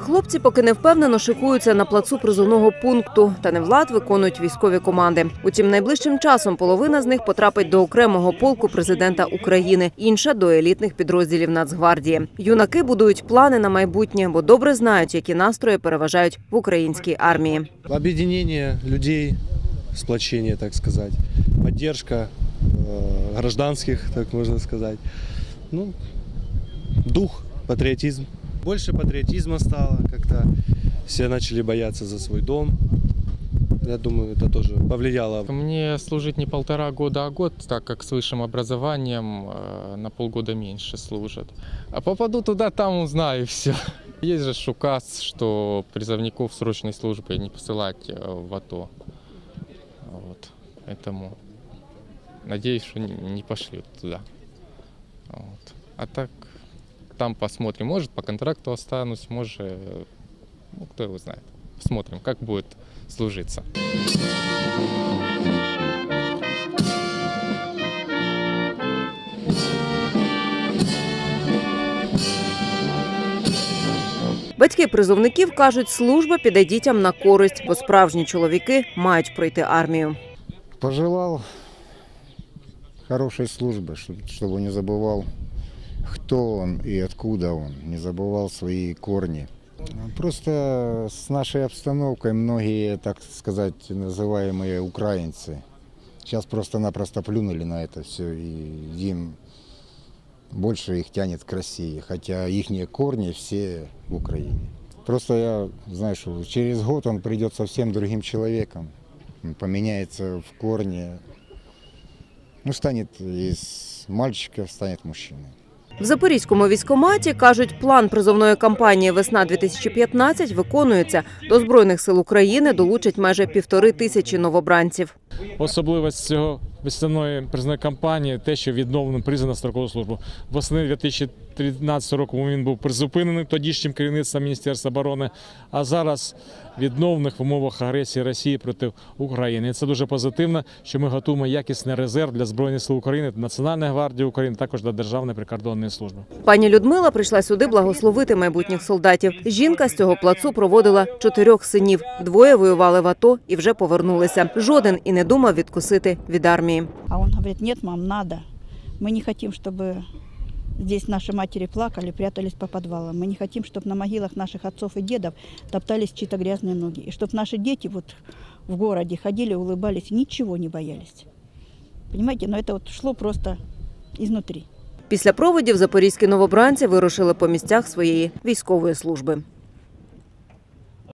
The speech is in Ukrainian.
Хлопці поки не впевнено шикуються на плацу призовного пункту та не влад виконують військові команди. Утім, найближчим часом половина з них потрапить до окремого полку президента України, інша до елітних підрозділів Нацгвардії. Юнаки будують плани на майбутнє, бо добре знають, які настрої переважають в українській армії. Объединение людей, сплочение, так сказать, поддержка э, гражданских, так можно сказать. Ну, дух, патриотизм. Больше патриотизма стало, как-то все начали бояться за свой дом. Я думаю, это тоже повлияло. Мне служить не полтора года, а год, так как с высшим образованием э, на полгода меньше служат. А попаду туда, там узнаю все. Есть же указ, что призывников срочной службы не посылать э, в АТО. Вот. Поэтому надеюсь, что не пошлют туда. Вот. А так там посмотрим. Может, по контракту останусь, может, э, ну, кто его знает. Посмотрим, как будет служиться. Батьки призовників кажуть, служба піде дітям на користь, бо справжні чоловіки мають пройти армію. пожелал хорошей службы, чтоб- чтобы не забывал, кто он и откуда он, не забывал свои корни. Просто с нашей обстановкой многие, так сказать, называемые украинцы, сейчас просто-напросто плюнули на это все, и им больше их тянет к России, хотя их корни все в Украине. Просто я знаю, что через год он придет совсем другим человеком, поменяется в корне, ну, станет из мальчика, станет мужчиной. В Запорізькому військоматі кажуть, план призовної кампанії Весна 2015 виконується. До збройних сил України долучать майже півтори тисячі новобранців. Особливість цього весняної призовної кампанії те, що відновлено призов строкову службу. Восени 2013 року він був призупинений тодішнім керівництвом Міністерства оборони, а зараз відновлених в умовах агресії Росії проти України. І це дуже позитивно, що ми готуємо якісний резерв для Збройних сил України, Національної гвардії України, також для Державної прикордонної служби. Пані Людмила прийшла сюди благословити майбутніх солдатів. Жінка з цього плацу проводила чотирьох синів. Двоє воювали в АТО і вже повернулися. Жоден і не думав відкусити від армії. А он говорит, нет, мам, надо. Мы не хотим, чтобы здесь наши матери плакали, прятались по подвалам. Мы не хотим, чтобы на могилах наших отцов и дедов топтались чьи-то грязные ноги. И чтобы наши дети вот в городе ходили, улыбались, ничего не боялись. Понимаете, но это вот шло просто изнутри. Після проводів запорізькі новобранці вирушили по місцях своєї військової служби.